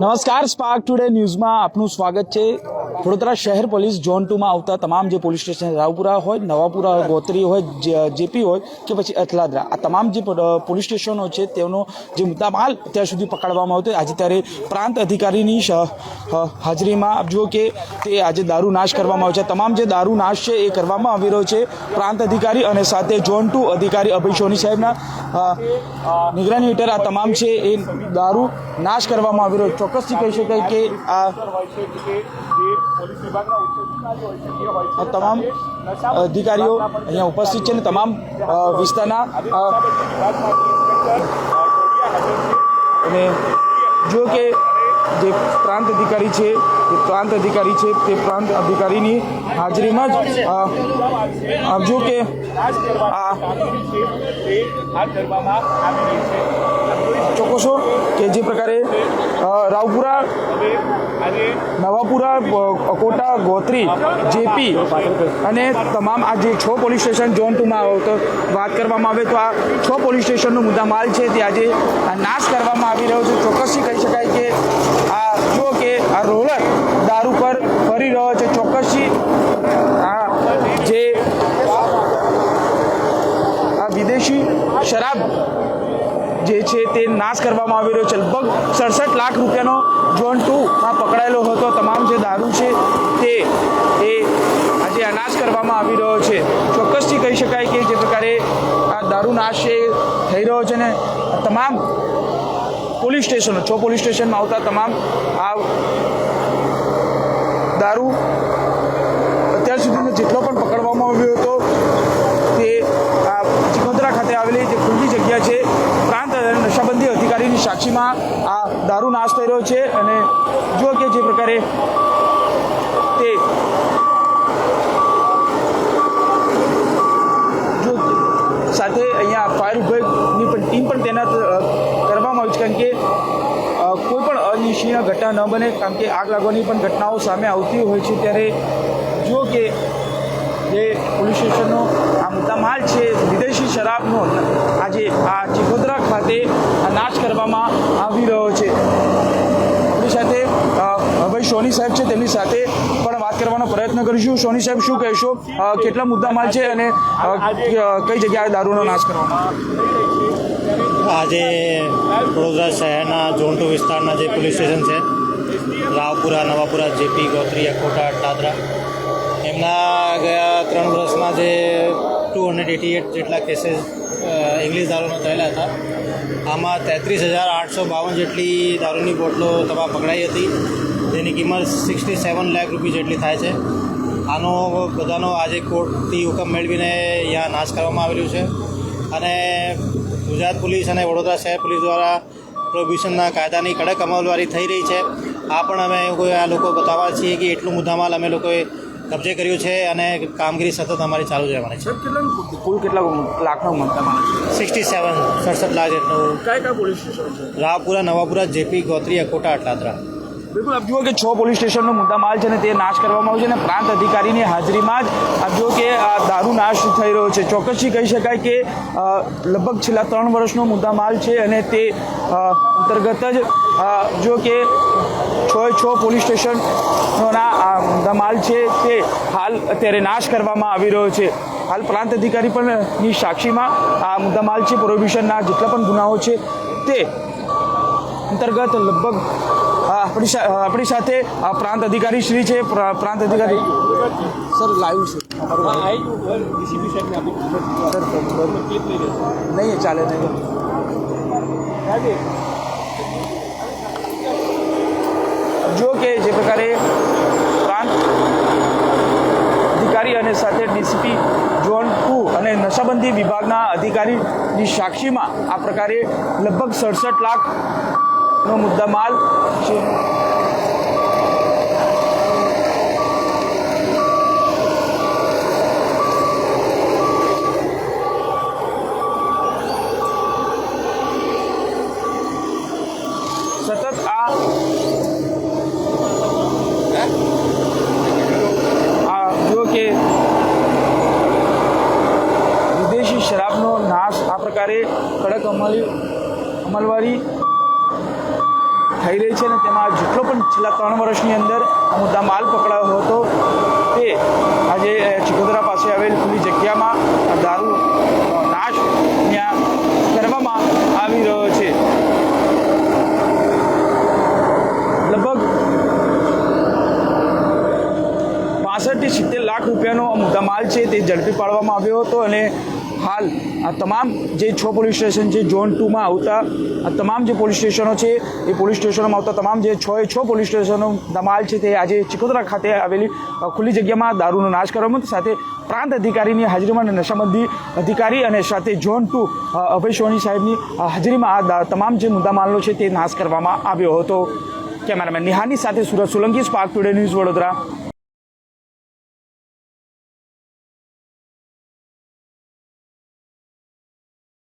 નમસ્કાર spark today ન્યૂઝમાં આપનું સ્વાગત છે. વડોદરા શહેર પોલીસ ઝોન ટુમાં આવતા તમામ જે પોલીસ સ્ટેશન રાવપુરા હોય, નવાપુરા હોય, ગોત્રી હોય જેપી હોય કે પછી અથલાદરા, આ તમામ જે પોલીસ સ્ટેશનો છે, તેનો જે મુદ્દામાલ અત્યાર સુધી પકડવામાં આવતો આજે ત્યારે પ્રાંત અધિકારીની હાજરીમાં આપ જુઓ કે તે આજે દારૂ નાશ કરવામાં આવ્યો છે. તમામ જે દારૂ નાશ છે એ કરવામાં આવી રહ્યો છે પ્રાંત અધિકારી અને સાથે ઝોન ટુ અધિકારી અભય સોની સાહેબના. નિગરાની હેઠળ આ તમામ છે એ દારૂ નાશ કરવામાં આવી રહ્યો છે. ચોક્કસથી કહી શકાય કે આ તમામ અધિકારીઓ અહીંયા ઉપસ્થિત છે ને તમામ વિસ્તારના અને જો કે જે પ્રાંત અધિકારી છે એ પ્રાંત અધિકારી છે, તે પ્રાંત અધિકારીની હાજરીમાં જ જો કે, આ ચોક્કસો કે જે પ્રકારે રાવપુરા, નવાપુરા અકોટા, ગોત્રી, જેપી અને તમામ આ જે છ પોલીસ સ્ટેશન, ઝોન ટુમાં વાત કરવામાં આવે તો આ છ પોલીસ સ્ટેશનનો મુદ્દામાલ છે, તે આજે નાશ કરવામાં આવી રહ્યો છે. ચોક્કસથી કહી શકાય કે આ જુઓ કે આ રોલર દારૂ ફરી રહ્યો છે ચોક્કસથી. આ જે આ વિદેશી શરાબ જે છે તે નાશ કરવામાં આવી રહ્યો છે. લગભગ સડસઠ લાખ રૂપિયાનો ઝોન ટુમાં પકડાયેલો હતો. તમામ જે દારૂ છે તે એ આજે અનાશ નાશ કરવામાં આવી રહ્યો છે. ચોક્કસથી કહી શકાય કે જે પ્રકારે આ દારૂ નાશ એ થઈ રહ્યો છે ને તમામ પોલીસ સ્ટેશનો, છ પોલીસ સ્ટેશનમાં આવતા તમામ આ દારૂ અત્યાર સુધીનો જેટલો પણ પકડવામાં આવ્યો હતો, તે ચિકોદરા ખાતે આવેલી જે ખુલ્લી જગ્યા છે, પ્રાંત નશાબંધી અધિકારીની સાક્ષીમાં આ દારૂ નાશ થઈ રહ્યો છે અને જો કે જે પ્રકારે તે સાથે અહીંયા ફાયર વિભાગની પણ ટીમ પણ તૈનાત કરવામાં આવી છે, કારણ કે અ, કોઈ પણ અનિશ્ચિત ઘટના ન બને કારણ કે આગ લાગવાની પણ ઘટનાઓ સામે આવતી હોય છે ત્યારે જો કે જે પોલીસ સ્ટેશનનો આ મુદ્દામાલ છે વિદેશી શરાબનો આજે આ ચિખોદરા ખાતે નાશ કરવામાં આવી રહ્યો છે. આપણી સાથે ભાઈ સોની સાહેબ છે તેમની સાથે પણ વાત કરવાનો પ્રયત્ન કરીશું. સોની સાહેબ શું કહેશો? કેટલા મુદ્દામાલ છે અને કઈ જગ્યાએ દારૂનો નાશ કરવામાં આજે વડોદરા શહેરના ઝોન ટુ વિસ્તારના જે પોલીસ સ્ટેશન છે, રાવપુરા, નવાપુરા, જેપી ગોત્રિયા કોટા દાદરા એમના ગયા ત્રણ વર્ષમાં જે ટુ હંડ્રેડ એટી એટ જેટલા કેસીસ ઇંગ્લિશ દારૂના થયેલા હતા. આમાં તેત્રીસ હજાર આઠસો બાવન જેટલી દારૂની બોટલો તબા પકડાઈ હતી. જેની કિંમત સિક્સટી સેવન લાખ રૂપી જેટલી થાય છે. આનો બધાનો આજે કોર્ટથી હુકમ મેળવીને અહીંયા નાશ કરવામાં આવેલું છે. અને ગુજરાત પોલીસ અને વડોદરા શહેર પોલીસ દ્વારા પ્રોહિબિશનના કાયદાની કડક અમલવારી થઈ રહી છે. આ પણ અમે કોઈ આ લોકો બતાવવા છીએ કે એટલું મુદ્દામાલ અમે લોકોએ કબજે કર્યું છે અને કામગીરી સતત અમારી ચાલુ જ રહેવાની છે. કેટલા કુલ કેટલા લાખનો મુદ્દામાલ સિક્સટી સેવન સડસઠ લાખ જેટલું કયા કયા પોલીસ સ્ટેશન છે? રાવપુરા નવાપુરા જેપી ગોત્રી અકોટા અટલાદરા. બિલકુલ, આપ જુઓ કે છ પોલીસ સ્ટેશનનો મુદ્દામાલ છે ને તે નાશ કરવામાં આવ્યો છે અને પ્રાંત અધિકારીની હાજરીમાં જ આપ જુઓ કે આ દારૂ નાશ થઈ રહ્યો છે. ચોક્કસથી કહી શકાય કે લગભગ છેલ્લા ત્રણ વર્ષનો મુદ્દામાલ છે અને તે અંતર્ગત જ જો કે છ છ પોલીસ સ્ટેશનોના આ મુદ્દામાલ છે તે હાલ અત્યારે નાશ કરવામાં આવી રહ્યો છે. હાલ પ્રાંત અધિકારી પણ ની સાક્ષીમાં આ મુદ્દામાલ છે પ્રોહિબિશનના જેટલા પણ ગુનાઓ છે તે અંતર્ગત લગભગ આપણી આપણી સાથે આ પ્રાંત અધિકારી શ્રી છે પ્રા- પ્રાંત અધિકારી. સર લાઈવ છે. નહીં ચાલે નહીં. જો કે જે પ્રકારે પ્રાંત અધિકારી અને સાથે ડીસીપી ઝોન ટુ અને નશાબંધી વિભાગના અધિકારીની સાક્ષીમાં આ પ્રકારે લગભગ સડસઠ લાખનો મુદ્દામાલ સતત આ જો કે વિદેશી શરાબનો નાશ આ પ્રકારે કડક અમલી અમલવારી થઈ રહી છે અને તેમાં જેટલો પણ છેલ્લા ત્રણ વર્ષની અંદર મુદ્દા માલ પકડાયો હતો, તે આજે ચિકોદરા પાસે આવેલ ખુલ્લી જગ્યામાં દારૂ નાશ ત્યાં કરવામાં આવી રહ્યો છે. લગભગ પાસઠથી સિત્તેર લાખ રૂપિયાનો મુદ્દામાલ છે તે ઝડપી પાડવામાં આવ્યો હતો અને હાલ આ તમામ જે છ પોલીસ સ્ટેશન છે, ઝોન ટુમાં આવતા આ તમામ જે પોલીસ સ્ટેશનો છે, એ પોલીસ સ્ટેશનોમાં આવતા તમામ જે છ એ છ પોલીસ સ્ટેશનો દમાલ છે, તે આજે ચિકોદરા ખાતે આવેલી ખુલ્લી જગ્યામાં દારૂનો નાશ કરવામાં. સાથે પ્રાંત અધિકારીની હાજરીમાં નશાબંધી અધિકારી અને સાથે ઝોન ટુ અભય સોની સાહેબની હાજરીમાં આ તમામ જે મુદ્દામાલનો છે, તે નાશ કરવામાં આવ્યો હતો કેમેરામેન નિહાની સાથે Surat Solanki, Spark Today News Vadodara